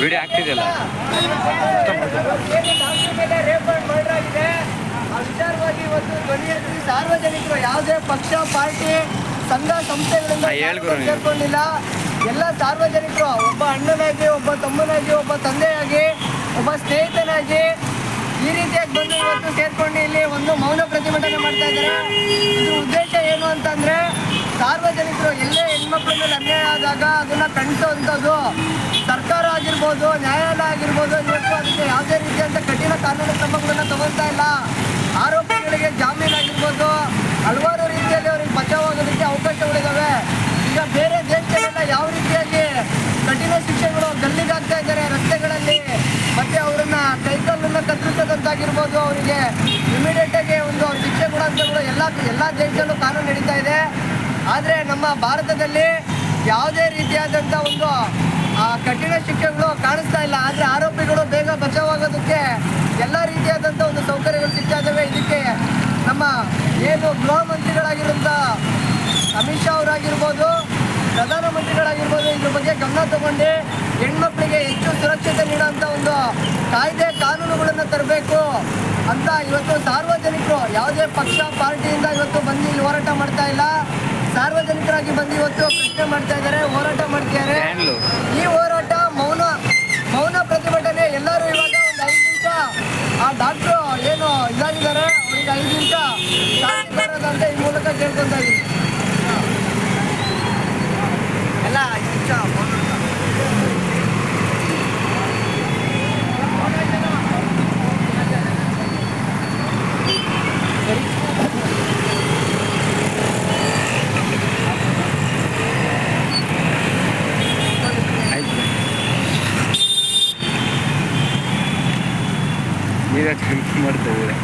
Video ಆಗ್ತಿದೆಯಲ್ಲ? ವಿಚಾರವಾಗಿ ಇವತ್ತು ಧ್ವನಿ ಎತ್ತಿ ಸಾರ್ವಜನಿಕರು ಯಾವುದೇ ಪಕ್ಷ ಪಾರ್ಟಿ ಸಂಘ ಸಂಸ್ಥೆಗಳಿಂದ ಸೇರ್ಕೊಂಡಿಲ್ಲ ಎಲ್ಲ ಸಾರ್ವಜನಿಕರು ಒಬ್ಬ ಅಣ್ಣನಾಗಿ ಒಬ್ಬ ತಮ್ಮನಾಗಿ ಒಬ್ಬ ತಂದೆಯಾಗಿ ಒಬ್ಬ ಸ್ನೇಹಿತನಾಗಿ ಈ ರೀತಿಯಾಗಿ ಬಂದು ಇವತ್ತು ಸೇರ್ಕೊಂಡು ಇಲ್ಲಿ ಒಂದು ಮೌನ ಪ್ರತಿಭಟನೆ ಮಾಡ್ತಾ ಇದ್ದಾರೆ. ಇದ್ರ ಉದ್ದೇಶ ಏನು ಅಂತಂದ್ರೆ ಸಾರ್ವಜನಿಕರು ಎಲ್ಲೇ ಹೆಣ್ಮಕ್ಳ ಮೇಲೆ ಅನ್ಯಾಯ ಆದಾಗ ಅದನ್ನ ಖಂಡಿಸುವಂಥದ್ದು ಸರ್ಕಾರ ಆಗಿರ್ಬೋದು, ನ್ಯಾಯಾಲಯ ಆಗಿರ್ಬೋದು, ಇವತ್ತು ಅದಕ್ಕೆ ಯಾವುದೇ ರೀತಿಯಂತ ಕಠಿಣ ಕಾನೂನು ಕ್ರಮಗಳನ್ನ ತಗೊಳ್ತಾ ಇಲ್ಲ. ಆರೋಪಿಗಳಿಗೆ ಜಾಮೀನು ಆಗಿರ್ಬೋದು, ಹಲವಾರು ರೀತಿಯಲ್ಲಿ ಅವರಿಗೆ ಬಚಾವಾಗೋದಕ್ಕೆ ಅವಕಾಶಗಳಿದ್ದಾವೆ ಈಗ ಬೇರೆ ದೇಶಗಳೆಲ್ಲ ಯಾವ ರೀತಿಯಾಗಿ ಕಠಿಣ ಶಿಕ್ಷೆಗಳು ಗಲ್ಲಿಗಾಗ್ತಾ ಇದ್ದಾರೆ ರಸ್ತೆಗಳಲ್ಲಿ, ಮತ್ತೆ ಅವರನ್ನ ಕೈಕಲ್ಲನ್ನ ಕತ್ತರಿಸದಂತಾಗಿರ್ಬೋದು, ಅವರಿಗೆ ಇಮಿಡಿಯೇಟ್ ಆಗಿ ಒಂದು ಶಿಕ್ಷೆ ಕೊಡೋ ಎಲ್ಲ ಎಲ್ಲ ದೇಶದಲ್ಲೂ ಕಾನೂನು ನಡೀತಾ ಇದೆ. ಆದರೆ ನಮ್ಮ ಭಾರತದಲ್ಲಿ ಯಾವುದೇ ರೀತಿಯಾದಂಥ ಒಂದು ಕಠಿಣ ಶಿಕ್ಷೆಗಳು ಕಾಣಿಸ್ತಾ ಇಲ್ಲ. ಆದರೆ ಆರೋಪಿಗಳು ಬೇಗ ಬಚಾವಾಗೋದಕ್ಕೆ ಎಲ್ಲ ರೀತಿಯಾದಂಥ ಒಂದು ಸೌಕರ್ಯಗಳು ಸಿಗ್ತಾ ಇದಕ್ಕೆ ನಮ್ಮ ಏನು ಗೃಹ ಮಂತ್ರಿಗಳಾಗಿರುವಂಥ ಅಮಿತ್ ಶಾ ಅವರಾಗಿರ್ಬೋದು, ಪ್ರಧಾನಮಂತ್ರಿಗಳಾಗಿರ್ಬೋದು, ಇದ್ರ ಬಗ್ಗೆ ಗಮನ ತಗೊಂಡು ಹೆಣ್ಮಕ್ಳಿಗೆ ಹೆಚ್ಚು ಸುರಕ್ಷತೆ ನೀಡುವಂಥ ಒಂದು ಕಾಯ್ದೆ ಕಾನೂನುಗಳನ್ನು ತರಬೇಕು ಅಂತ ಇವತ್ತು ಸಾರ್ವಜನಿಕರು ಯಾವುದೇ ಪಕ್ಷ, ಪಾರ್ಟಿಯಿಂದ ಇವತ್ತು ಬಂದು ಇಲ್ಲಿ ಹೋರಾಟ ಮಾಡ್ತಾ ಇಲ್ಲ. ಸಾರ್ವಜನಿಕರಾಗಿ ಬಂದು ಇವತ್ತು ಪ್ರಶ್ನೆ ಮಾಡ್ತಾ ಇದ್ದಾರೆ ಹೋರಾಟ ಮಾಡ್ತಿದ್ದಾರೆ ಈ ಹೋರಾಟ ಮೌನ ಮೌನ ಪ್ರತಿಭಟನೆ ಎಲ್ಲರೂ ಇವಾಗ ಒಂದು ಐದು ನಿಮಿಷ ಆ ಡಾಕ್ಟ್ರು ಏನು ಇದಾಗಿದ್ದಾರೆ ಅವ್ರಿಗೆ ಐದು ನಿಮಿಷ ಬರೋದಂತ ಈ ಮೂಲಕ ಕೇಳ್ಕೊಂತ ಇದ್ದೀನಿ ಎಲ್ಲ ಐದು ನಿಮಿಷ ಆಯ್ತು ನೀವೇ ಮಾಡ್ತಾ ಇದ್ದೀರಾ